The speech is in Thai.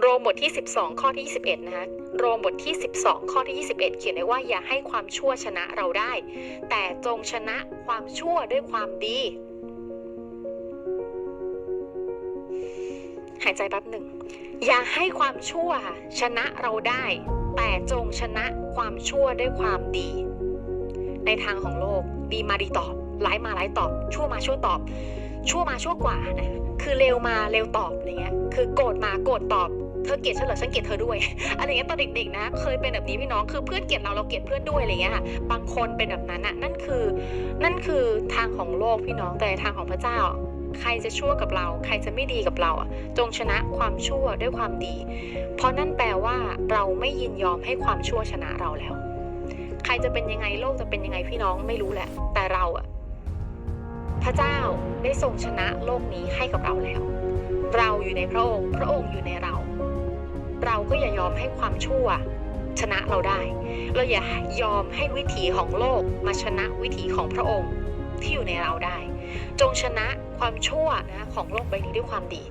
โรมบทที่ 12 ข้อที่ 21 นะคะ โรมบทที่ 12 ข้อที่ 21 เขียนไว้ว่าอย่าให้ความชั่วชนะเราได้ แต่จงชนะความชั่วด้วยความดี หายใจแป๊บหนึ่ง อย่าให้ความชั่วชนะเราได้ แต่จงชนะความชั่วด้วยความดี ในทางของโลก ดีมาดีตอบร้ายมาร้ายตอบ ชั่วมาชั่วตอบ ชั่วมาชั่วกว่านะคือเร็วมาเร็วตอบอะไรเงี้ยคือโกรธมาโกรธตอบเธอเกลียดฉันเหรอฉันเกลียดเธอด้วยอะไรเงี้ยตอนเด็กๆนะ เคยเป็นแบบนี้พี่น้องคือเพื่อนเกลียดเราเราเกลียดเพื่อนด้วยอะไรเงี้ยค่ะบางคนเป็นแบบนั้นน่ะนั่นคือ นั่นคือทางของโลกพี่น้องแต่ทางของพระเจ้า ใครจะชั่วกับเรา ใครจะไม่ดีกับเราอะจงชนะความชั่วด้วยความดี เพราะนั่นแปลว่าเราไม่ยินยอมให้ความชั่วชนะเราแล้ว ใครจะเป็นยังไงโลกจะเป็นยังไงพี่น้องไม่รู้แหละ แต่เราอะ พระเจ้าได้ทรงชนะโลกนี้ให้กับเราแล้ว เราอยู่ในพระองค์ พระองค์อยู่ในเรา เราก็อย่ายอมให้ความชั่วชนะเราได้ เราอย่ายอมให้วิถีของโลกมาชนะวิถีของพระองค์ที่อยู่ในเราได้ จงชนะความชั่วนะของโลกใบนี้ด้วยความดี